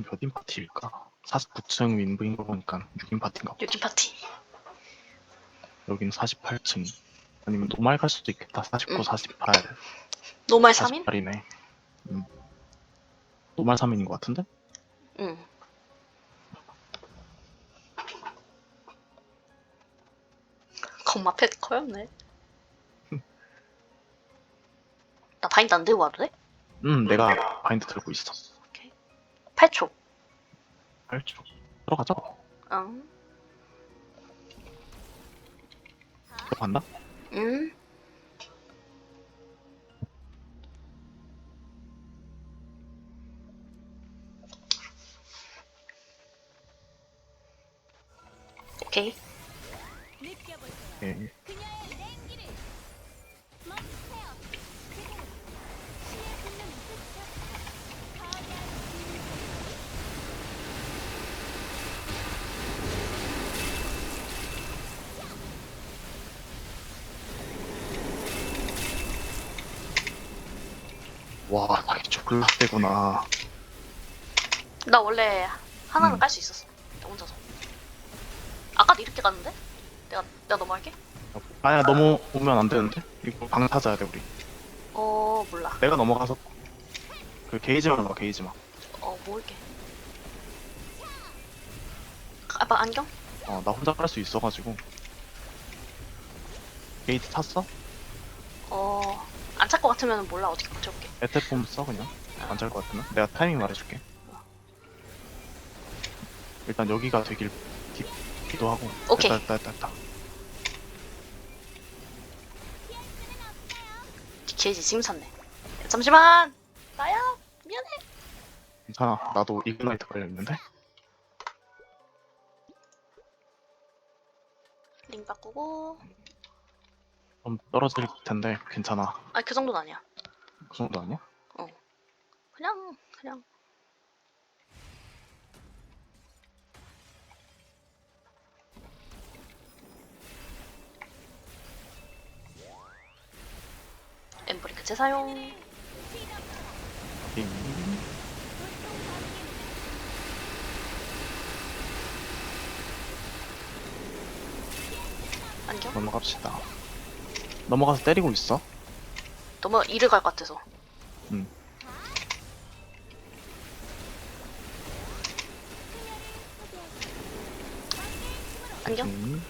몇인 파티일까? 49층 윈브인 거 보니까 6인 파티인가 봐. 여기 파티. 여기는 48층. 아니면 노말 갈 수도 있겠다. 49, 응. 48. 노말 3인? 48이네. 음. 노말 3인인 것 같은데? 응. 겁마 펫 커였네. 나 바인드 안 들고 와도 돼? 음, 내가 바인드 들고 있어. 8초. 8초. 들어가자. 응. 들어간다? 응. 오케이. 네. 와, 이게 졸라 세구나. 나 원래 하나는 음. 깔 수 있었어. 나 혼자서. 아까도 이렇게 갔는데? 내가 내가 너무 할게. 아야, 너무 오면 안 되는데? 이거 방 찾아야 돼, 우리. 어 몰라. 내가 넘어가서 그 게이지만 봐, 게이지만. 어 모을게. 아빠 안경? 어, 나 혼자 깔 수 있어가지고. 게이지 탔어? 어 것 같으면 몰라 어떻게 맞춰볼게. 에테폼 써 그냥 안 잘 것 같으면 내가 타이밍 말해줄게 일단 여기가 되길 기, 기도 하고 오케이. 됐다 됐다 됐다 게이지 지금 샀네. 잠시만. 나야 미안해. 괜찮아 나도 이그나이트 걸려있는데 링 바꾸고. 좀 떨어질 텐데 괜찮아 아그 정도는 아니야. 그 정도 아니야? 그냥 그냥. 엠브리크 재사용. 띵. 안경? 넘어갑시다 넘어가서 때리고 있어 너무 이를 갈 것 같아서. 응. 안경? 음.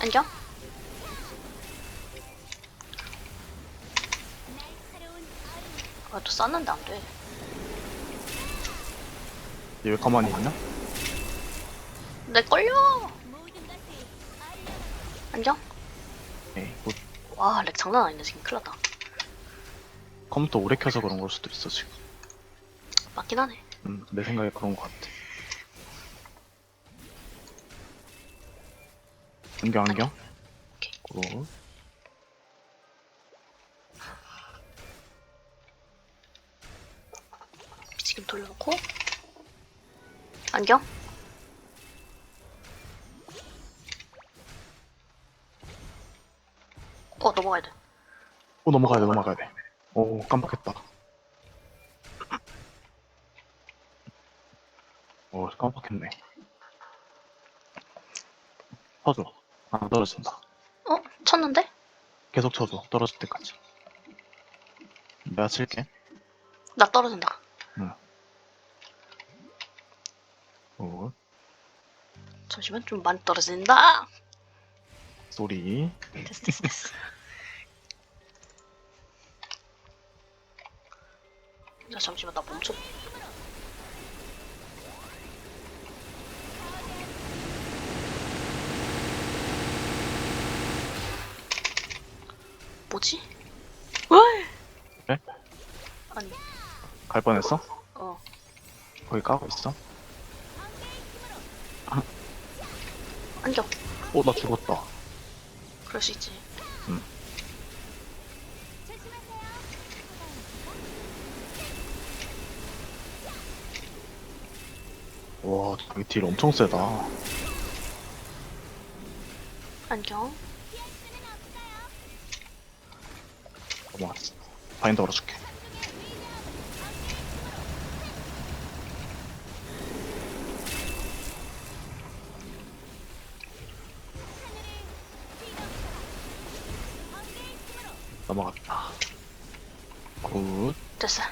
안경? 쌌는데 안 돼. 얘 왜 가만히 있냐? 내 걸려! 안경? 에이 뭐 와, 렉 장난 아닌데, 지금 큰일 났다. 컴퓨터 오래 켜서 그런 걸 수도 있어 지금 맞긴 하네. 음, 내 생각에 그런 것 같아 안경 안경 오케이. 굿. 지금 돌려놓고. 안경? 어, 넘어가야 돼. 오 넘어가야 돼 넘어가야 돼오 깜빡했다 오 깜빡했네 쳐줘 안 떨어진다 어? 쳤는데? 계속 쳐줘 떨어질 때까지 내가 칠게 나 떨어진다. 오 잠시만, 좀 많이 떨어진다! 소리 됐어, 됐어, 됐어. 야, 잠시만, 나 멈춰. 뭐지? 왜? 네? 아니, 갈 뻔했어? 어. 거기 까고 있어? 안경. 오나 죽었다 그럴 수 있지. 와, 여기 딜 엄청 세다. 안녕. 넘어갔어. 바인드 걸어줄게. 넘어갔다. 굿. 됐어.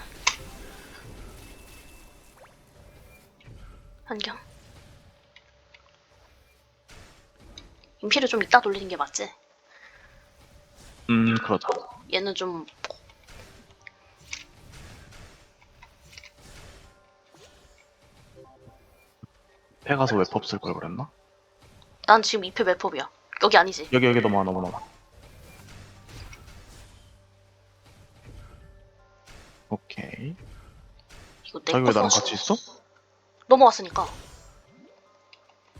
안경. 인피를 좀 이따 돌리는 게 맞지? 음, 그러자. 얘는 좀 패 가서 웹법 쓸걸 그랬나? 난 지금 2패 맵법이야. 여기 아니지? 여기, 여기 넘어가, 넘어, 넘 이거 내 자기 거왜 나랑 써. 같이 있어? 넘어왔으니까.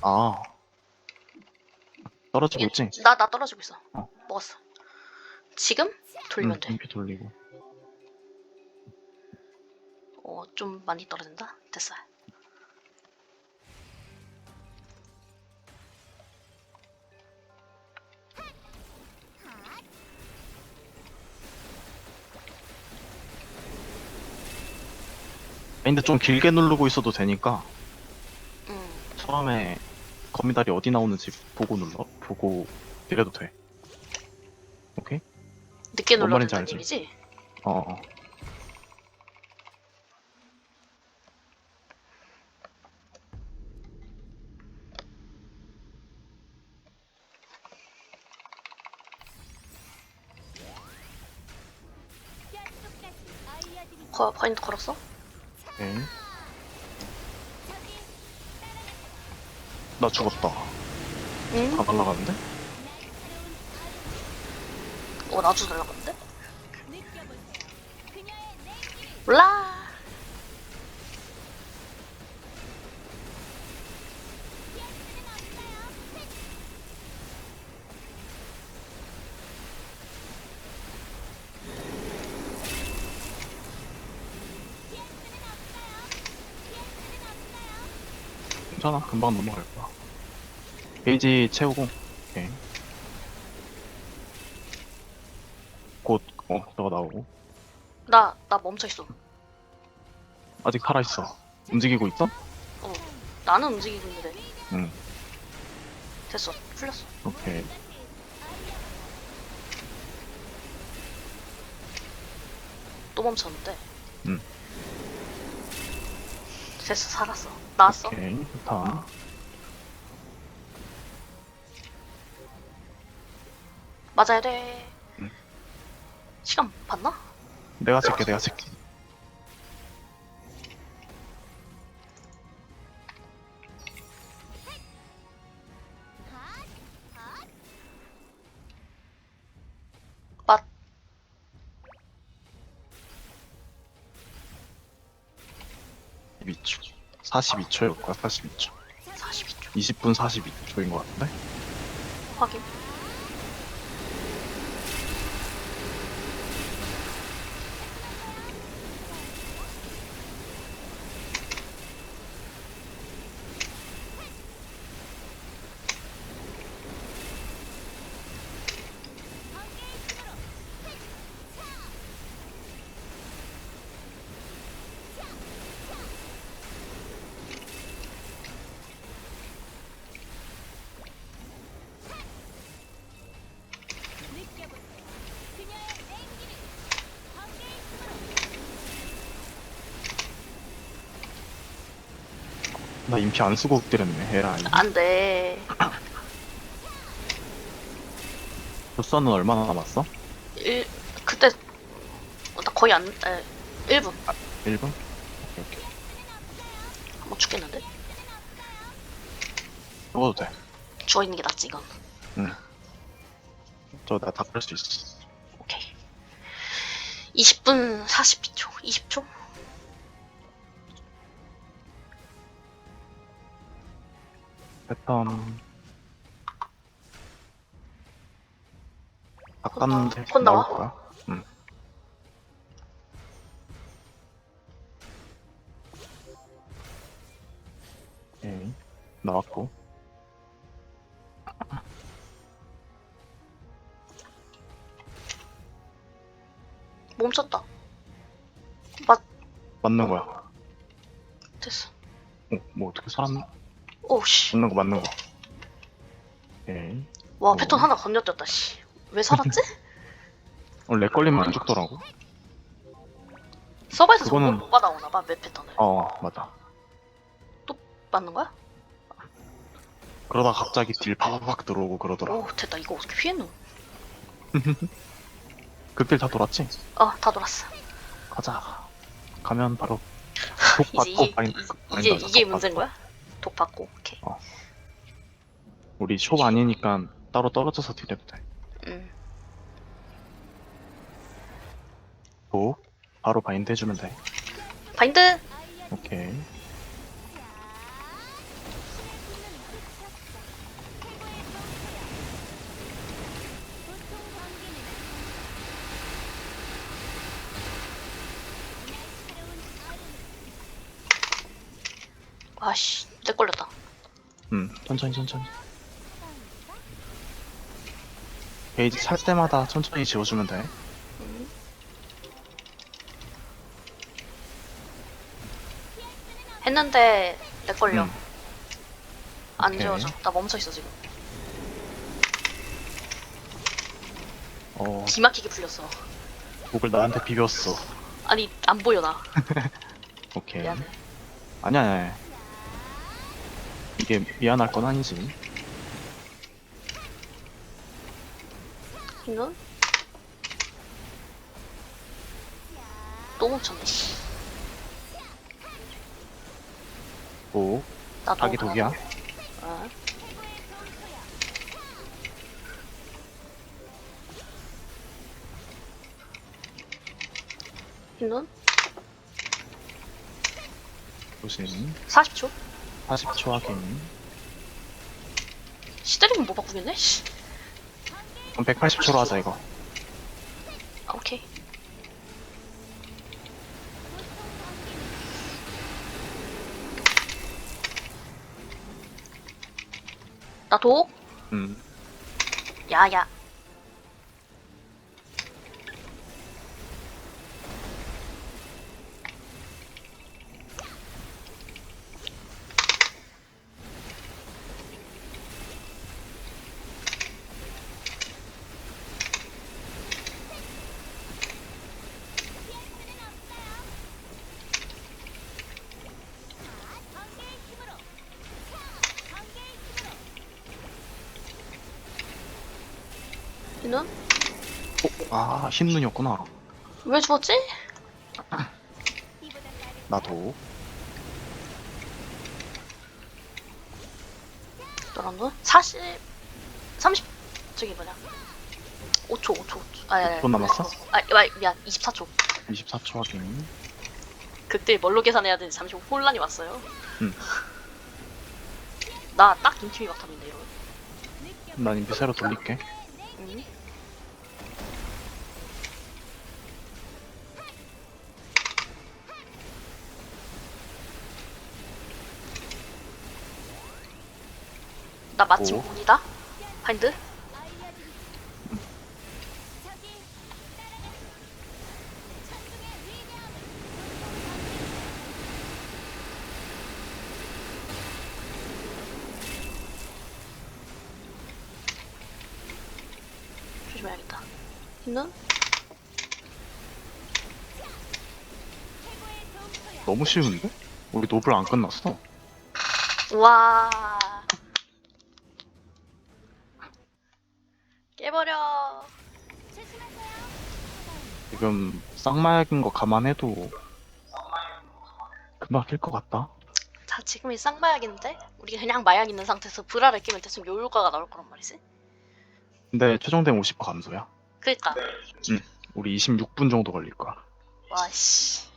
아. 떨어지고 있지? 나, 나 떨어지고 있어. 어. 먹었어. 지금? 돌리면 돼. MP 돌리고. 어, 좀 많이 떨어진다? 됐어. 근데 좀 길게 누르고 있어도 되니까 음, 처음에 거미다리 어디 나오는지 보고 눌러 보고 이래도 돼. 오케이? 늦게 뭔 눌러야 말인지 된다는 알지? 얘기지? 어, 어. 거, 바인드 걸었어? 오케이. 나 죽었다. 응? 다 날라가는데? 어, 나도 날라갔는데? 몰라. 괜찮아. 금방 넘어갈 거야. 게이지 채우고. 오케이. 곧, 어, 저거 나오고. 나, 나 멈춰있어. 아직 살아있어. 움직이고 있어? 어, 나는 움직이고 있는데. 응. 됐어. 풀렸어. 오케이. 또 멈췄는데. 응. 됐어. 살았어. 나왔어. 오케이. 좋다. 맞아야 돼. 응. 시간 봤나? 내가 칠게, 내가 칠게. 42초. 42초일 거야, 42초. 42초. 20분 42초인 것 같은데? 확인. 나 인피 안 쓰고 엎드렸네, 에라이. 안 돼. 조선은 얼마나 남았어? 일, 그때, 어, 나 거의 안, 에, 1분. 1분? 오케이, 오케이. 뭐 죽겠는데? 죽어도 돼. 죽어 있는 게 낫지, 이건. 응. 저 내가 다끌수 있어. 오케이. 20분 42초? 20초? 패턴. 바꿨는데 곧? 나올 거야. 응. 오케이. 나왔고. 멈췄다. 맞는 거야. 됐어. 어, 뭐 어떻게 살았나? 오씨. 맞는 거 맞는 거. 오케이. 와 어. 패턴 하나 건너뛰었다 씨. 왜 살았지? 어, 렉 걸리면 안 죽더라고. 서버에서 그거는- 정보 못 받아오나 봐, 맵 패턴을. 어, 맞아. 맞는 거야? 그러다 갑자기 딜 파박박 들어오고 그러더라. 오 됐다. 이거 어떻게 피했노? 극딜 다 돌았지? 어, 다 돌았어. 가자. 가면 바로 독 이제 받고 이게 이- 이제 이게. 문제인 거야? 독 받고. 오케이. 우리 숍 아니니까 따로 떨어져서 딜해도 돼. 음. 독 바로 바인드 해주면 돼. 바인드. 오케이. 아씨, 내 걸렸다. 음, 천천히 천천히. 게이지 찰 때마다 천천히 지워주면 돼. 음. 했는데 내 걸려. 음, 안 오케이. 지워져. 나 멈춰 있어 지금. 어, 기막히게 풀렸어. 목을 나한테 비볐어. 아니 안 보여 나. 오케이. 미안해. 아니야, 아니야. 이게 미안할 건 아니지. 이건 또 멈췄네. 씨. 오, 나도. 자기 독이야. 어. 이건 조심. 40초. 40초 확인. 시 때리면 못 바꾸겠네. 씨. 그럼 180초로 하자, 이거. 아, 오케이. 나 독? 음, 야야. 이는 아, 흰 눈이었구나. 왜 죽었지? 나도. 너랑 너? 40, 30, 저기 뭐냐. 5초, 5초, 5초. 아, 아니, 돈 남았어? 아, 아, 미안, 24초. 24초 확인. 그때 뭘로 계산해야 되는지 잠시 혼란이 왔어요. 음. 나딱 김치미 박탑인데, 이러면. 난 인비 새로 돌릴게. 음. 나 마침 오. 공이다? 파인드? 조심해야겠다. 있는? 너무 쉬운데? 우리 노블 안 끝났어. 와. 깨버려. 지금 쌍마약인 거 감안해도 금방 깰 것 같다. 자, 지금이 쌍마약인데 우리 그냥 마약 있는 상태에서 브라를 끼면 대충 요요가가 나올 거란 말이지. 근데 최종된 50% 감소야. 그니까. 우리 26분 정도 걸릴 거야. 와 씨.